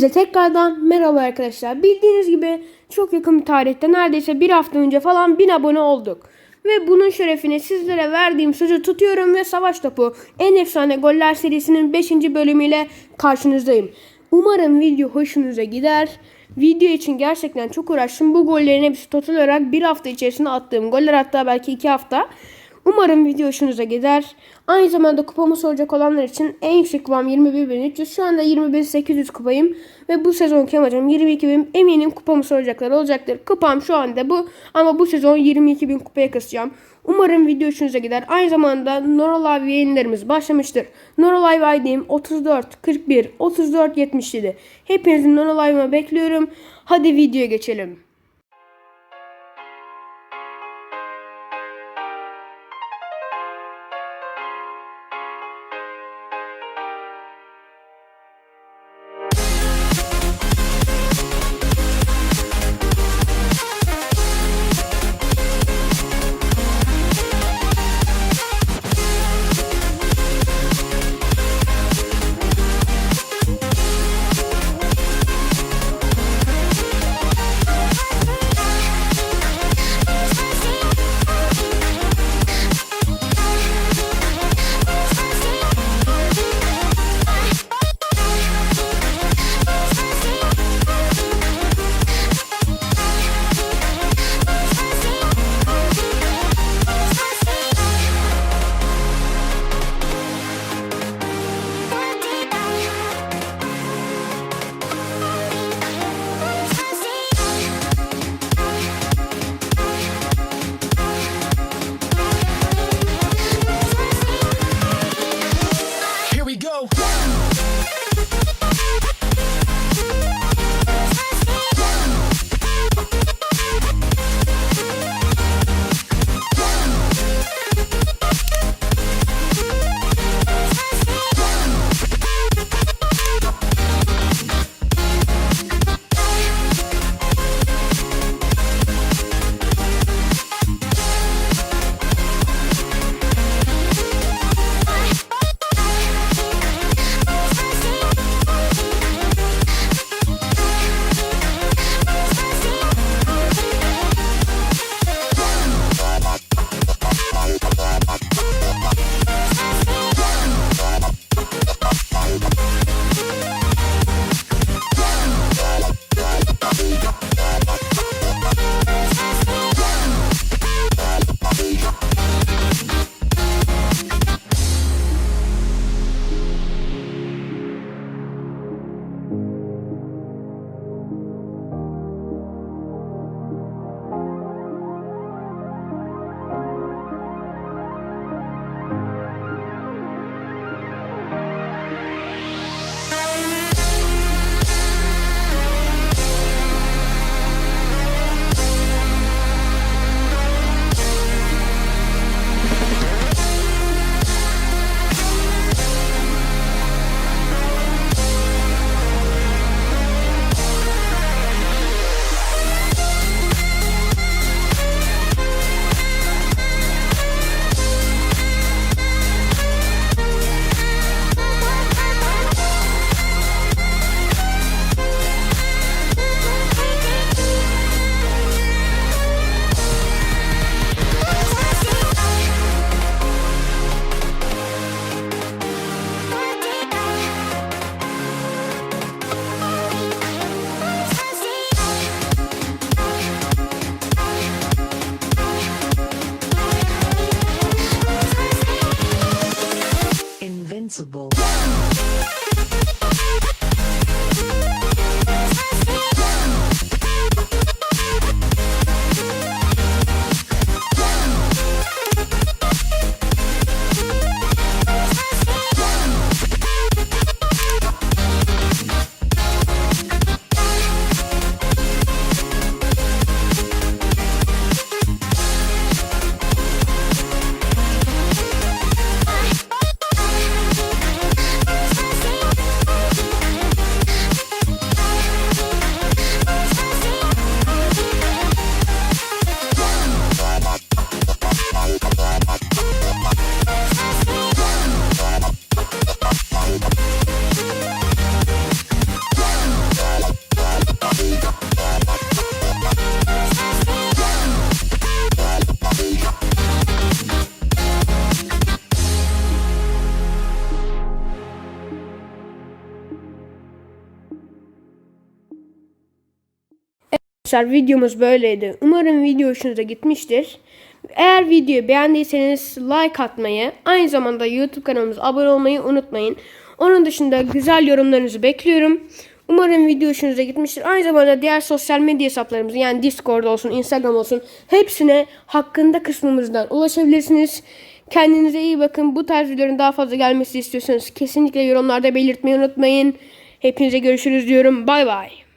Size tekrardan merhaba arkadaşlar. Bildiğiniz gibi çok yakın bir tarihte neredeyse bir hafta önce falan 1000 abone olduk. Ve bunun şerefine sizlere verdiğim sözü tutuyorum ve Savaş Topu en efsane goller serisinin 5. bölümüyle karşınızdayım. Umarım video hoşunuza gider. Video için gerçekten çok uğraştım. Bu gollerin hepsi total olarak bir hafta içerisinde attığım goller hatta belki iki hafta. Umarım video hoşunuza gider. Aynı zamanda kupamı soracak olanlar için en yüksek kupam 21.300. Şu anda 21.800 kupayım. Ve bu sezonki amacım 22.000. Eminim kupamı soracaklar olacaktır. Kupam şu anda bu. Ama bu sezon 22.000 kupaya kısacağım. Umarım video hoşunuza gider. Aynı zamanda Nora Live yayınlarımız başlamıştır. Nora Live ID'm 34 41 34 77. Hepinizin Nora Live'ıma bekliyorum. Hadi videoya geçelim. Arkadaşlar videomuz böyleydi. Umarım video hoşunuza gitmiştir. Eğer videoyu beğendiyseniz like atmayı, aynı zamanda YouTube kanalımıza abone olmayı unutmayın. Onun dışında güzel yorumlarınızı bekliyorum. Umarım video hoşunuza gitmiştir. Aynı zamanda diğer sosyal medya hesaplarımızı yani Discord olsun, Instagram olsun hepsine hakkında kısmımızdan ulaşabilirsiniz. Kendinize iyi bakın. Bu tarz videoların daha fazla gelmesi istiyorsanız kesinlikle yorumlarda belirtmeyi unutmayın. Hepinize görüşürüz diyorum. Bay bay.